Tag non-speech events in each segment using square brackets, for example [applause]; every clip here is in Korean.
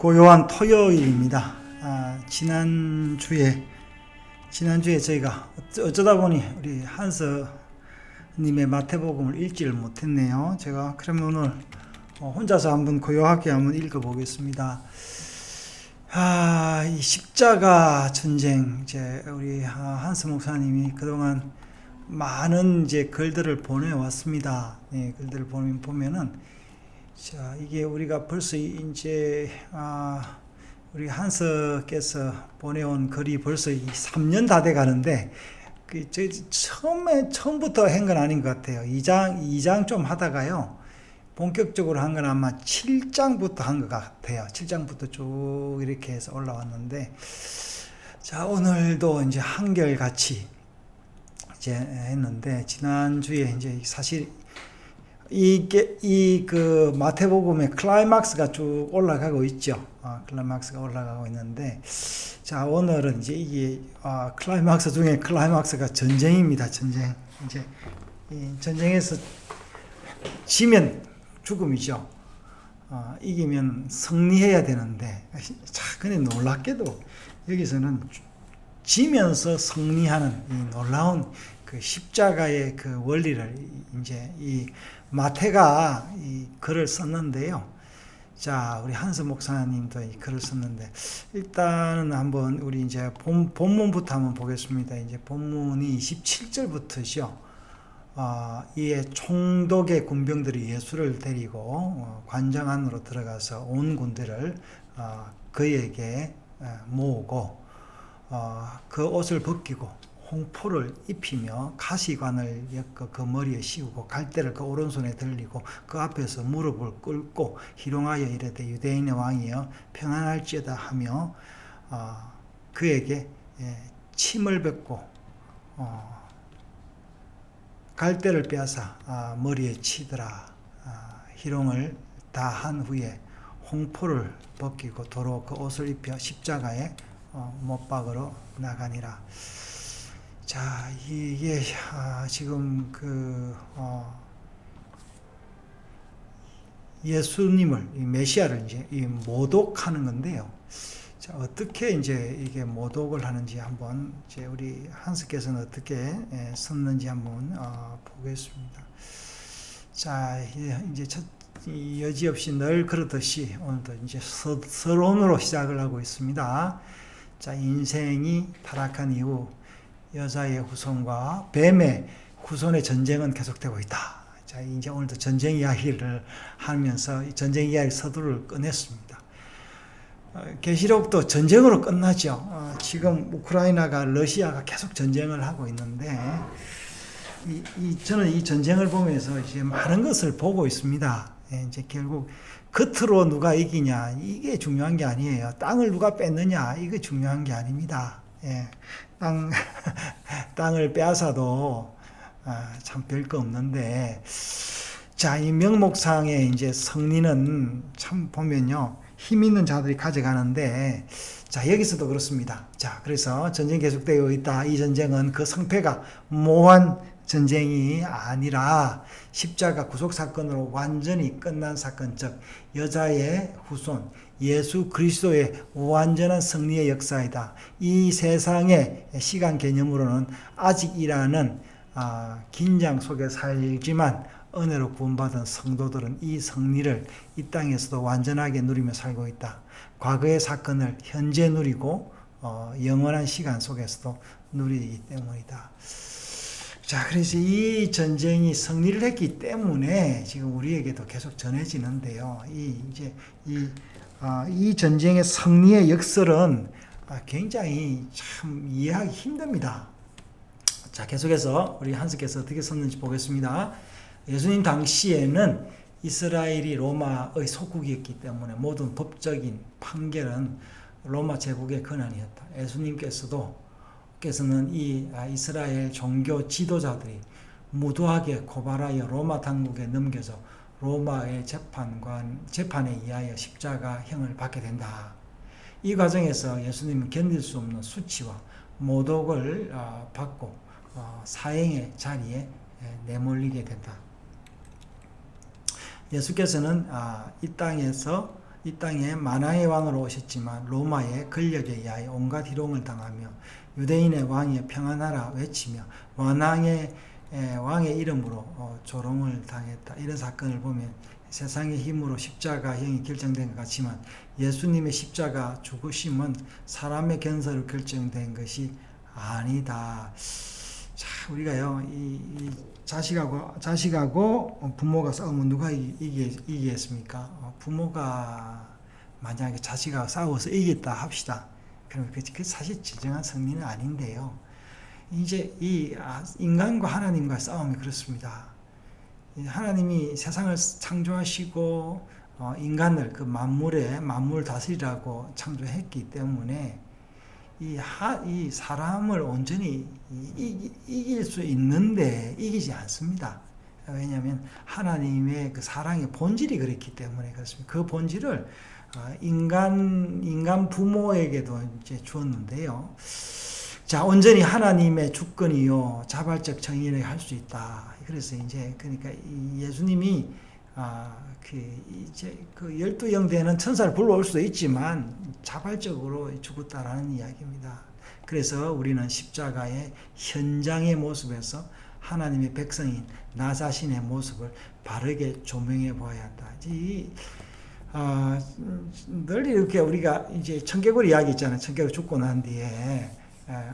고요한 토요일입니다. 아, 지난주에 지난주에 저희가 어쩌- 어쩌다 보니 우리 한서 님의 마태복음을 읽지를 못했네요. 제가 그러면 오늘 어, 혼자서 한번 고요하게 한번 읽어보겠습니다. 아, 이 십자가 전쟁 이제 우리 아, 한서 목사님이 그동안 많은 이제 글들을 보내왔습니다. 네, 글들을 보면 보면은 자 이게 우리가 벌써 이제 아 우리 한서께서 보내온 글이 벌써 이 3년 다 돼 가는데 그저 처음에 처음부터 한 건 아닌 것 같아요. 2장 2장 좀 하다가요. 본격적으로 한 건 아마 7장부터 한 것 같아요. 7장부터 쭉 이렇게 해서 올라왔는데 자 오늘도 이제 한결같이 이제 했는데 지난주에 이제 사실 이게 이 그 마태복음의 클라이막스가 쭉 올라가고 있죠. 아, 클라이막스가 올라가고 있는데 자 오늘은 이제 이게 아, 클라이막스 중에 클라이막스가 전쟁입니다. 전쟁 이제 이 전쟁에서 지면 죽음이죠. 아, 이기면 승리해야 되는데 자 근데 놀랍게도 여기서는 지면서 승리하는 이 놀라운 그 십자가의 그 원리를 이제 이 마태가 이 글을 썼는데요. 자, 우리 한스 목사님도 이 글을 썼는데 일단은 한번 우리 이제 본, 본문부터 한번 보겠습니다. 이제 본문이 27절부터죠. 어, 이에 총독의 군병들이 예수를 데리고 어, 관장 안으로 들어가서 온 군대를 어, 그에게 어, 모으고 어, 그 옷을 벗기고 홍포를 입히며 가시관을 엮어 그 머리에 씌우고 갈대를 그 오른손에 들리고 그 앞에서 무릎을 꿇고 희롱하여 이르되 유대인의 왕이여 평안할지어다 하며 어, 그에게 예, 침을 뱉고 어, 갈대를 빼앗아 아, 머리에 치더라 아, 희롱을 다 한 후에 홍포를 벗기고 도로 그 옷을 입혀 십자가에 어, 못 박으러 나가니라. 자, 이게 아, 지금 그 어, 예수님을 이 메시아를 이제 이 모독하는 건데요. 자, 어떻게 이제 이게 모독을 하는지 한번 이제 우리 한스께서는 어떻게 예, 썼는지 한번 어, 보겠습니다. 자, 예, 이제 첫이 여지없이 늘 그러듯이 오늘도 이제 서, 서론으로 시작을 하고 있습니다. 자, 인생이 타락한 이후 여자의 후손과 뱀의 후손의 전쟁은 계속되고 있다. 자, 이제 오늘도 전쟁 이야기를 하면서 이 전쟁 이야기 서두를 꺼냈습니다. 어, 계시록도 전쟁으로 끝나죠. 어, 지금 우크라이나가 러시아가 계속 전쟁을 하고 있는데 이, 이 저는 이 전쟁을 보면서 이제 많은 것을 보고 있습니다. 예, 이제 결국 겉으로 누가 이기냐 이게 중요한 게 아니에요. 땅을 누가 뺐느냐 이게 중요한 게 아닙니다. 예, 땅 [laughs] 땅을 빼앗아도 아, 참 별 거 없는데 자 이 명목상의 이제 승리는 참 보면요 힘 있는 자들이 가져가는데 자 여기서도 그렇습니다. 자 그래서 전쟁 계속되어 있다. 이 전쟁은 그 성패가 모한 전쟁이 아니라 십자가 구속 사건으로 완전히 끝난 사건 즉 여자의 후손 예수 그리스도의 완전한 승리의 역사이다. 이 세상의 시간 개념으로는 아직이라는 아, 긴장 속에 살지만 은혜로 구원받은 성도들은 이 승리를 이 땅에서도 완전하게 누리며 살고 있다. 과거의 사건을 현재 누리고 어, 영원한 시간 속에서도 누리기 때문이다. 자, 그래서 이 전쟁이 승리를 했기 때문에 지금 우리에게도 계속 전해지는데요. 이 이제 이, 아, 이 전쟁의 승리의 역설은 아, 굉장히 참 이해하기 힘듭니다. 자, 계속해서 우리 한스께서 어떻게 썼는지 보겠습니다. 예수님 당시에는 이스라엘이 로마의 속국이었기 때문에 모든 법적인 판결은 로마 제국의 권한이었다. 예수님께서도 께서는 이 아, 이스라엘 종교 지도자들이 무도하게 고발하여 로마 당국에 넘겨서 로마의 재판관 재판에 의하여 십자가형을 받게 된다. 이 과정에서 예수님은 견딜 수 없는 수치와 모독을 아, 받고 어, 사형의 자리에 내몰리게 된다. 예수께서는 아, 이 땅에서 이 땅에 만왕의 왕으로 오셨지만 로마의 권력에 의하여 온갖 희롱을 당하며 유대인의 왕이 평안하라 외치며 원왕의 에, 왕의 이름으로 어, 조롱을 당했다. 이런 사건을 보면 세상의 힘으로 십자가형이 결정된 것 같지만 예수님의 십자가 죽으심은 사람의 견서로 결정된 것이 아니다. 자, 우리가요, 이, 이 자식하고, 자식하고 부모가 싸우면 누가 이, 이기, 이기겠습니까? 어, 부모가 만약에 자식하고 싸워서 이겼다 합시다. 그럼 그, 그 사실 진정한 승리는 아닌데요. 이제 이 아, 인간과 하나님과 싸움이 그렇습니다. 이 하나님이 세상을 창조하시고 어, 인간을 그 만물의 만물 다스리라고 창조했기 때문에 이, 사람을 온전히 이, 이 길 수 있는데 이기지 않습니다. 왜냐하면 하나님의 그 사랑의 본질이 그렇기 때문에 그렇습니다. 그 본질을 어, 인간 인간 부모에게도 이제 주었는데요. 자, 온전히 하나님의 주권이요 자발적 정의를 할 수 있다. 그래서 이제 그러니까 예수님이 아, 그 이제 그 열두 영대는 천사를 불러올 수도 있지만 자발적으로 죽었다라는 이야기입니다. 그래서 우리는 십자가의 현장의 모습에서 하나님의 백성인 나 자신의 모습을 바르게 조명해 보아야 한다. 이, 아, 늘 이렇게 우리가 이제 청개구리 이야기 있잖아요. 청개구리 죽고 난 뒤에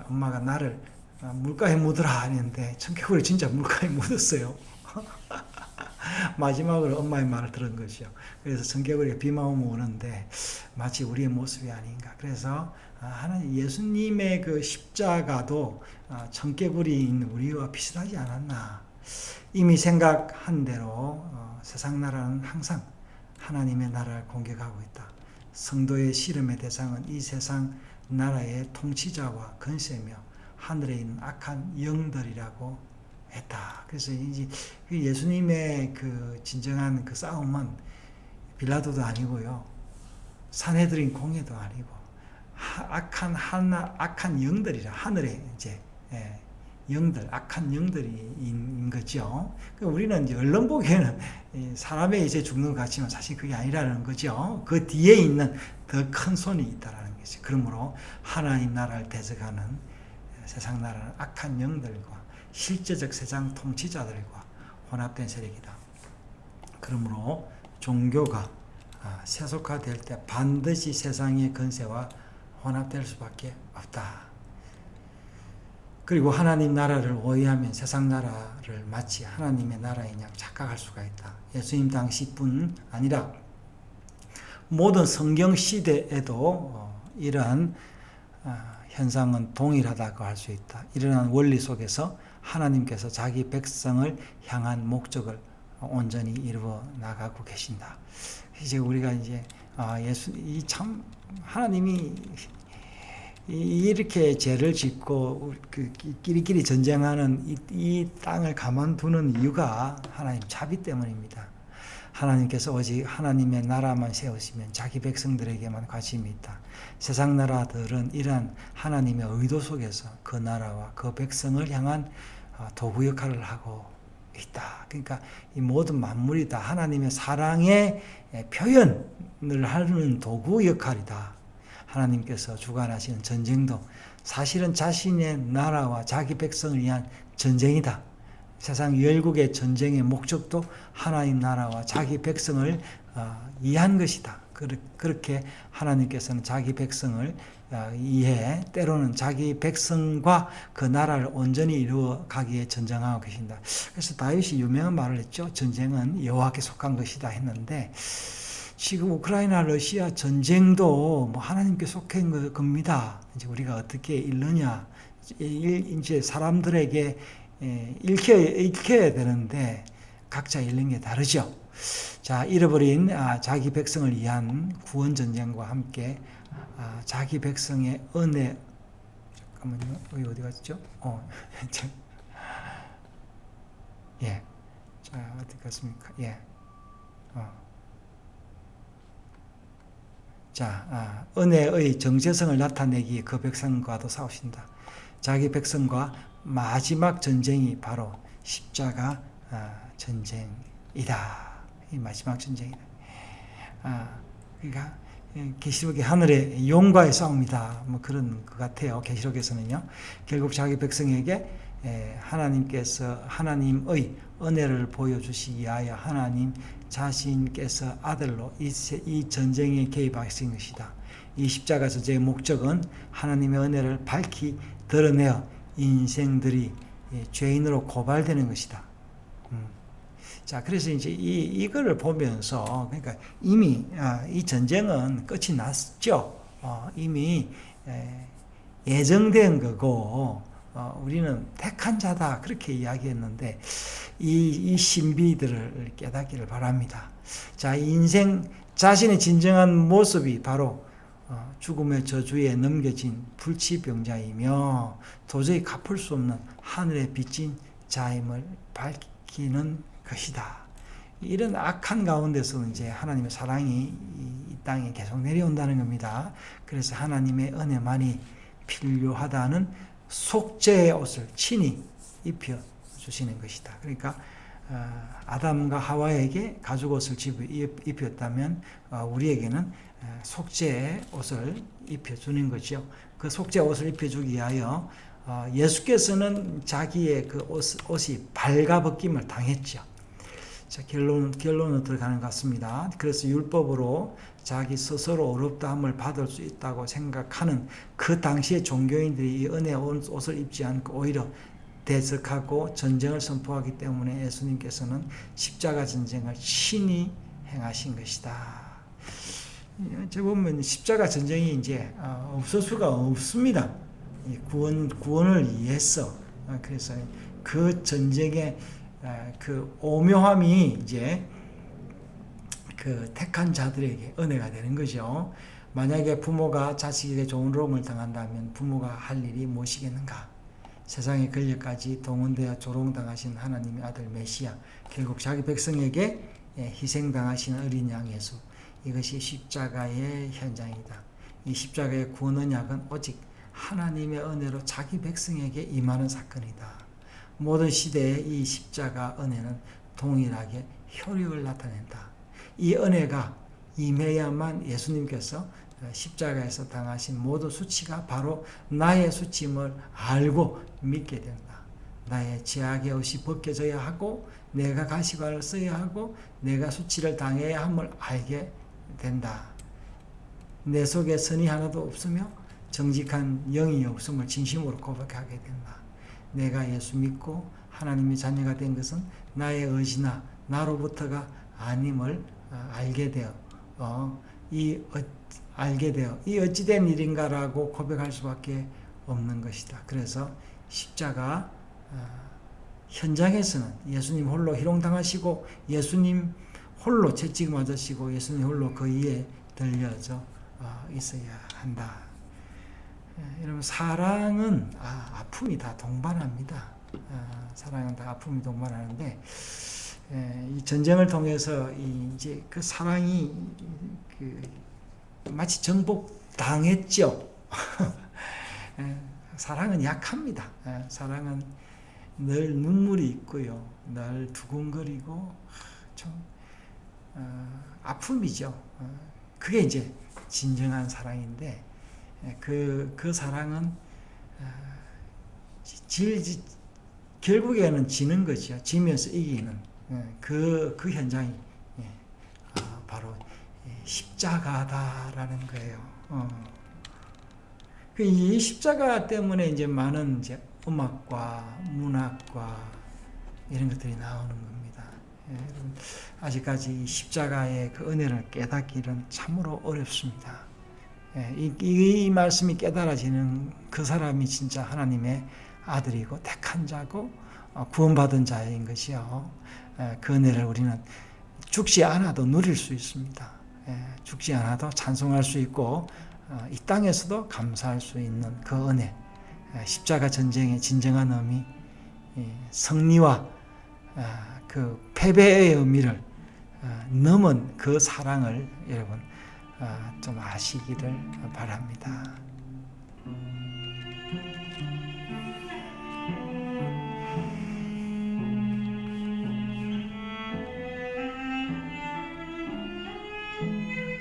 엄마가 나를 어, 물가에 묻으라 하는데 청개구리 진짜 물가에 [laughs] 묻었어요. [laughs] 마지막으로 엄마의 말을 들은 것이요. 그래서 청개구리가 비만 오는데 마치 우리의 모습이 아닌가. 그래서 아, 하나님 예수님의 그 십자가도 아, 청개구리인 우리와 비슷하지 않았나. 이미 생각한 대로 어, 세상 나라는 항상 하나님의 나라를 공격하고 있다. 성도의 씨름의 대상은 이 세상 나라의 통치자와 건세며 하늘에 있는 악한 영들이라고 했다. 그래서 이제 그 예수님의 그 진정한 그 싸움은 빌라도도 아니고요. 사내들인 공예도 아니고 악한 하나 악한 영들이라 하늘에 이제 예, 영들 악한 영들인 거죠. 그러니까 우리는 이제 언론 보기에는 사람의 이제 죽는 것 같지만 사실 그게 아니라는 거죠. 그 뒤에 있는 더 큰 손이 있다라는 거죠. 그러므로 하나님 나라를 대적하는 세상 나라는 악한 영들과 실제적 세상 통치자들과 혼합된 세력이다. 그러므로 종교가 아, 세속화될 때 반드시 세상의 건세와 혼합될 수밖에 없다. 그리고 하나님 나라를 오해하면 세상 나라를 마치 하나님의 나라인 양 착각할 수가 있다. 예수님 당시뿐 아니라 모든 성경 시대에도 어, 이러한 아, 현상은 동일하다고 할 수 있다. 이러한 원리 속에서 하나님께서 자기 백성을 향한 목적을 온전히 이루어 나가고 계신다. 이제 우리가 이제 아 예수 이 참 하나님이 이렇게 죄를 짓고 그 끼리끼리 전쟁하는 이, 이 땅을 가만두는 이유가 하나님 자비 때문입니다. 하나님께서 오직 하나님의 나라만 세우시면 자기 백성들에게만 관심이 있다. 세상 나라들은 이러한 하나님의 의도 속에서 그 나라와 그 백성을 향한 어, 도구 역할을 하고 있다. 그러니까 이 모든 만물이 다 하나님의 사랑의 표현을 하는 도구 역할이다. 하나님께서 주관하시는 전쟁도 사실은 자신의 나라와 자기 백성을 위한 전쟁이다. 세상 열국의 전쟁의 목적도 하나님 나라와 자기 백성을 어, 이해한 것이다. 그렇게 하나님께서는 자기 백성을 어, 이해, 때로는 자기 백성과 그 나라를 온전히 이루어 가기에 전쟁하고 계신다. 그래서 다윗이 유명한 말을 했죠. 전쟁은 여호와께 속한 것이다 했는데 지금 우크라이나 러시아 전쟁도 뭐 하나님께 속한 겁니다. 이제 우리가 어떻게 읽느냐 이제 사람들에게 읽혀 읽혀야 되는데 각자 읽는 게 다르죠. 자 잃어버린 아, 자기 백성을 위한 구원 전쟁과 함께 아, 자기 백성의 은혜 잠깐만요. 여기 어디 갔죠? 어, [laughs] 예. 자 어디 갔습니까? 예. 어. 자, 아, 은혜의 정체성을 나타내기 그 백성과도 싸우신다. 자기 백성과 마지막 전쟁이 바로 십자가 아, 전쟁이다. 이 마지막 전쟁이다. 아, 그러니까 예, 계시록의 하늘의 용과의 싸움이다. 뭐 그런 것 같아요. 계시록에서는요. 결국 자기 백성에게 예, 하나님께서 하나님의 은혜를 보여주시기 위하여 하나님 자신께서 아들로 이 전쟁에 개입하신 것이다. 이 십자가 전쟁의 목적은 하나님의 은혜를 밝히 드러내어 인생들이 예, 죄인으로 고발되는 것이다. 음. 자, 그래서 이제 이, 이거를 보면서, 그러니까 이미, 아, 이 전쟁은 끝이 났죠. 어, 이미, 에, 예정된 거고, 어, 우리는 택한 자다. 그렇게 이야기했는데, 이, 이 신비들을 깨닫기를 바랍니다. 자, 인생, 자신의 진정한 모습이 바로 어, 죽음의 저주에 넘겨진 불치병자이며 도저히 갚을 수 없는 하늘에 빚진 자임을 밝히는 것이다. 이런 악한 가운데서 이제 하나님의 사랑이 이- 이 땅에 계속 내려온다는 겁니다. 그래서 하나님의 은혜만이 필요하다는 속죄의 옷을 친히 입혀 주시는 것이다. 그러니까 어, 아담과 하와에게 가죽 옷을 입혔다면 어, 우리에게는 어, 속죄의 옷을 입혀 주는 거죠. 그 속죄 옷을 입혀 주기 위하여 어, 예수께서는 자기의 그 옷, 옷이 발가벗김을 당했죠. 자, 결론, 결론은 들어가는 것 같습니다. 그래서 율법으로 자기 스스로 어렵다함을 받을 수 있다고 생각하는 그 당시의 종교인들이 이 은혜 옷- 옷을 입지 않고 오히려 대적하고 전쟁을 선포하기 때문에 예수님께서는 십자가 전쟁을 친히 행하신 것이다. 제 보면 십자가 전쟁이 이제 어, 없을 수가 없습니다. 이 구원 구원을 위해서 어, 그래서 그 전쟁의 어, 그 오묘함이 이제 그 택한 자들에게 은혜가 되는 거죠. 만약에 부모가 자식에게 좋은 로움을 당한다면 부모가 할 일이 무엇이겠는가? 세상의 권력까지 동원되어 조롱당하신 하나님의 아들 메시아, 결국 자기 백성에게 예, 희생당하신 어린 양 예수, 이것이 십자가의 현장이다. 이 십자가의 구원 언약은 오직 하나님의 은혜로 자기 백성에게 임하는 사건이다. 모든 시대에 이 십자가 은혜는 동일하게 효력을 나타낸다. 이 은혜가 임해야만 예수님께서 십자가에서 당하신 모든 수치가 바로 나의 수치임을 알고 믿게 된다. 나의 죄악의 옷이 벗겨져야 하고 내가 가시관을 써야 하고 내가 수치를 당해야 함을 알게 된다. 내 속에 선이 하나도 없으며 정직한 영이 없음을 진심으로 고백하게 된다. 내가 예수 믿고 하나님의 자녀가 된 것은 나의 의지나 나로부터가 아님을 어, 알게 되어 어, 이 어, 알게 되어 이 어찌된 일인가라고 고백할 수밖에 없는 것이다. 그래서 십자가 어, 현장에서는 예수님 홀로 희롱당하시고 예수님 홀로 채찍 맞으시고 예수님 홀로 그 위에 들려져 어, 있어야 한다. 예, 여러분 사랑은 아, 아픔이 다 동반합니다. 아, 사랑은 다 아픔이 동반하는데 예, 이 전쟁을 통해서 이 이제 그 사랑이 그 마치 정복 당했죠. [laughs] 예, 사랑은 약합니다. 예, 사랑은 늘 눈물이 있고요, 늘 두근거리고 좀 어, 아픔이죠. 어, 그게 이제 진정한 사랑인데 예, 그, 그 사랑은 어, 질, 질- 결국에는 지는 거죠. 지면서 이기는 예, 그, 그 현장이 예, 아, 바로 예, 십자가다라는 거예요. 어. 그이 십자가 때문에 이제 많은 이제 음악과 문학과 이런 것들이 나오는 겁니다. 예, 아직까지 이 십자가의 그 은혜를 깨닫기는 참으로 어렵습니다. 예, 이, 이, 이 말씀이 깨달아지는 그 사람이 진짜 하나님의 아들이고 택한 자고 어, 구원받은 자인 것이요. 예, 그 은혜를 우리는 죽지 않아도 누릴 수 있습니다. 예, 죽지 않아도 찬송할 수 있고 어, 이 땅에서도 감사할 수 있는 그 은혜. 예, 십자가 전쟁의 진정한 의미, 예, 승리와 아, 그 패배의 의미를 아, 넘은 그 사랑을 여러분 아, 좀 아시기를 바랍니다.